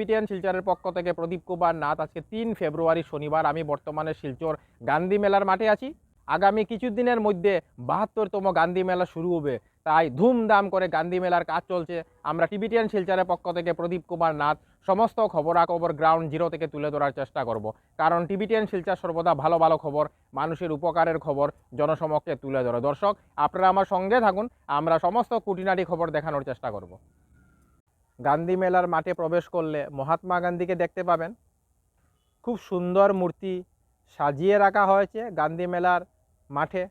Tibetan শিলচরের পক্ষ থেকে প্রদীপ কুমার নাথ আজকে তিন ফেব্রুয়ারি শনিবার। আমি বর্তমানে শিলচর গান্ধী মেলার মাঠে আছি। আগামী কিছুদিনের মধ্যে বাহাত্তরতম গান্ধী মেলা শুরু হবে। তাই ধুমধাম করে গান্ধী মেলার কাজ চলছে। আমরা টিবিটিয়ান শিলচরের পক্ষ থেকে প্রদীপ কুমার নাথ সমস্ত খবরাখবর গ্রাউন্ড জিরো থেকে তুলে ধরার চেষ্টা করব। কারণ টিবিটিয়ান শিলচর সর্বদা ভালো ভালো খবর, মানুষের উপকারের খবর জনসমক্ষে তুলে ধরে। দর্শক, আপনারা আমার সঙ্গে থাকুন। আমরা সমস্ত কুটিনাটি খবর দেখানোর চেষ্টা করব। গান্ধী মেলার মাঠে প্রবেশ করলে মহাত্মা গান্ধীকে দেখতে পাবেন। খুব সুন্দর মূর্তি সাজিয়ে রাখা হয়েছে গান্ধী মেলার মাঠে।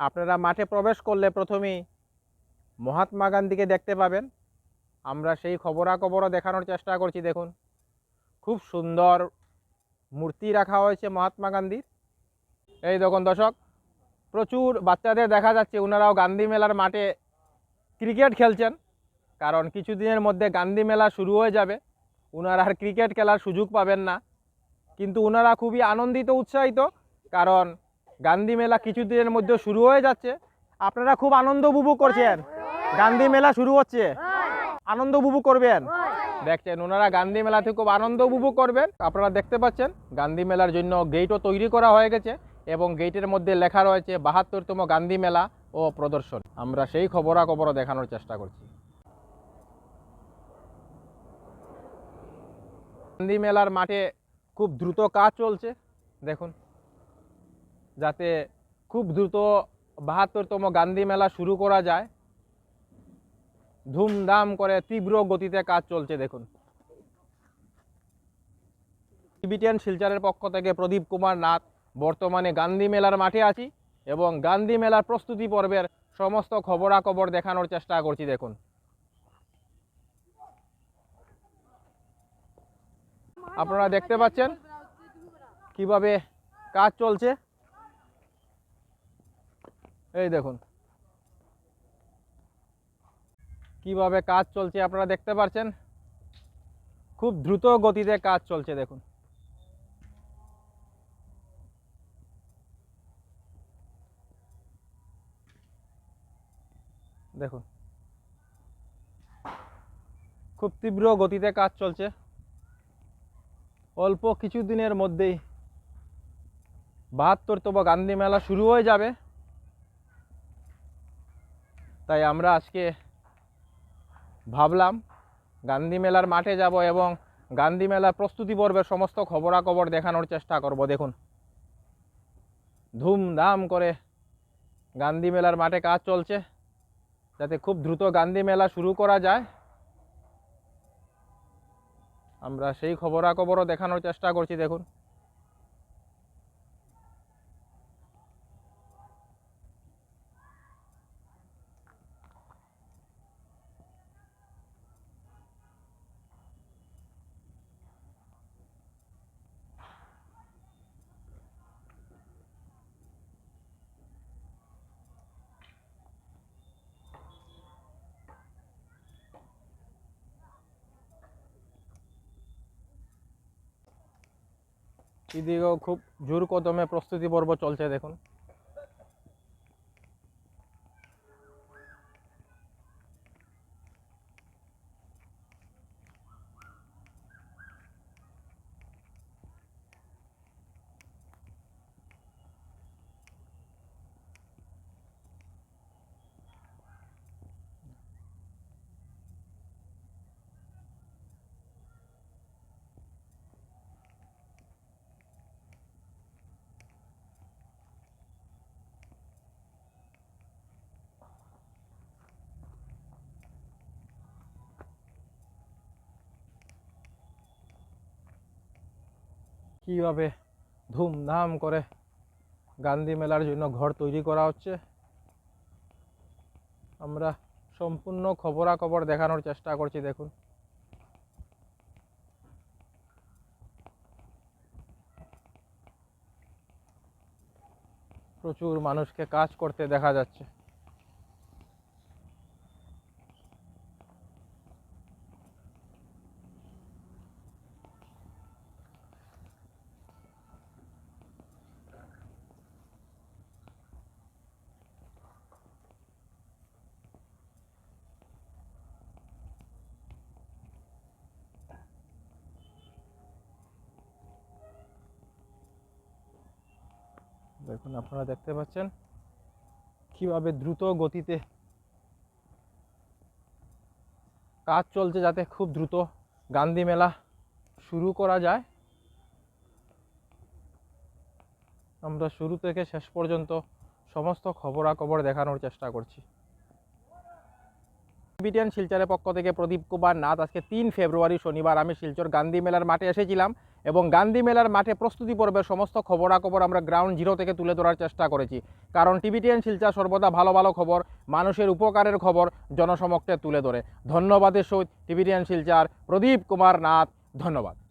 আপনারা মাঠে প্রবেশ করলে প্রথমেই মহাত্মা গান্ধীকে দেখতে পাবেন। আমরা সেই খবরাখবরও দেখানোর চেষ্টা করছি, দেখুন। খুব সুন্দর মূর্তি রাখা হয়েছে মহাত্মা গান্ধীর। এই দেখুন দর্শক, প্রচুর বাচ্চাদের দেখা যাচ্ছে। ওনারাও গান্ধী মেলার মাঠে ক্রিকেট খেলছেন। কারণ কিছুদিনের মধ্যে গান্ধী মেলা শুরু হয়ে যাবে। ওনারা আর ক্রিকেট খেলার সুযোগ পাবেন না। কিন্তু ওনারা খুবই আনন্দিত, উৎসাহিত, কারণ গান্ধী মেলা কিছুদিনের মধ্যে শুরু হয়ে যাচ্ছে। আপনারা খুব আনন্দ উপভোগ করছেন। গান্ধী মেলা শুরু হচ্ছে। আনন্দ উপভোগ করবেন। দেখছেন ওনারা গান্ধী মেলাতে খুব আনন্দ উপভোগ করবেন। আপনারা দেখতে পাচ্ছেন, গান্ধী মেলার জন্য গেটও তৈরি করা হয়ে গেছে এবং গেটের মধ্যে লেখা রয়েছে বাহাত্তরতম গান্ধী মেলা ও প্রদর্শন। আমরা সেই খবরাখবরও দেখানোর চেষ্টা করছি। গান্ধী মেলার মাঠে খুব দ্রুত কাজ চলছে। দেখুন, যাতে খুব দ্রুত বাহাত্তরতম গান্ধী মেলা শুরু করা যায়। ধুমধাম করে তীব্র গতিতে কাজ চলছে, দেখুন। টিবিটিয়ান শিলচারের পক্ষ থেকে প্রদীপ কুমার নাথ বর্তমানে গান্ধী মেলার মাঠে আছি এবং গান্ধী মেলার প্রস্তুতি পর্বের সমস্ত খবরাখবর দেখানোর চেষ্টা করছি, দেখুন। আপনারা দেখতে পাচ্ছেন কীভাবে কাজ চলছে? এই দেখুন। কীভাবে কাজ চলছে আপনারা দেখতে পাচ্ছেন? খুব দ্রুত গতিতে কাজ চলছে, দেখুন। দেখুন। খুব তীব্র গতিতে কাজ চলছে। অল্প কিছু দিনের মধ্যেই বাহাত্তরতম গান্ধী মেলা শুরু হয়ে যাবে। তাই আমরা আজকে ভাবলাম গান্ধী মেলার মাঠে যাব এবং গান্ধী মেলার প্রস্তুতি পর্বের সমস্ত খবরাখবর দেখানোর চেষ্টা করব। দেখুন, ধুমধাম করে গান্ধী মেলার মাঠে কাজ চলছে। যাতে খুব দ্রুত গান্ধী মেলা শুরু করা যায়। আমরা সেই খবরাখবরও দেখানোর চেষ্টা করছি দেখুন। এদিকেও খুব জোর কদমে প্রস্তুতি পর্ব চলছে দেখুন। কীভাবে ধুমধাম করে গান্ধী মেলার জন্য ঘর তৈরি করা হচ্ছে? আমরা সম্পূর্ণ খবরাখবর দেখানোর চেষ্টা করছি, দেখুন। প্রচুর মানুষকে কাজ করতে দেখা যাচ্ছে। দেখুন, আপনারা দেখতে পাচ্ছেন কীভাবে দ্রুত গতিতে কাজ চলছে যাতে খুব দ্রুত গান্ধী মেলা শুরু করা যায়। আমরা শুরু থেকে শেষ পর্যন্ত সমস্ত খবরাখবর দেখানোর চেষ্টা করছি। বিটিয়ান শিলচরের পক্ষ থেকে প্রদীপ কুমার নাথ, আজকে তিন ফেব্রুয়ারি শনিবার আমি শিলচর গান্ধী মেলার মাঠে এসেছিলাম। এবং গান্ধী মেলার মাঠে প্রস্তুতি পর্বের সমস্ত খবরাখবর আমরা গ্রাউন্ড জিরো থেকে তুলে ধরার চেষ্টা করেছি। কারণ টিভিটিএন শিলচা সর্বদা ভালো ভালো খবর, মানুষের উপকারের খবর জনসমক্ষে তুলে ধরে। ধন্যবাদের সহিত টিভিটিএন শিলচার প্রদীপ কুমার নাথ, ধন্যবাদ।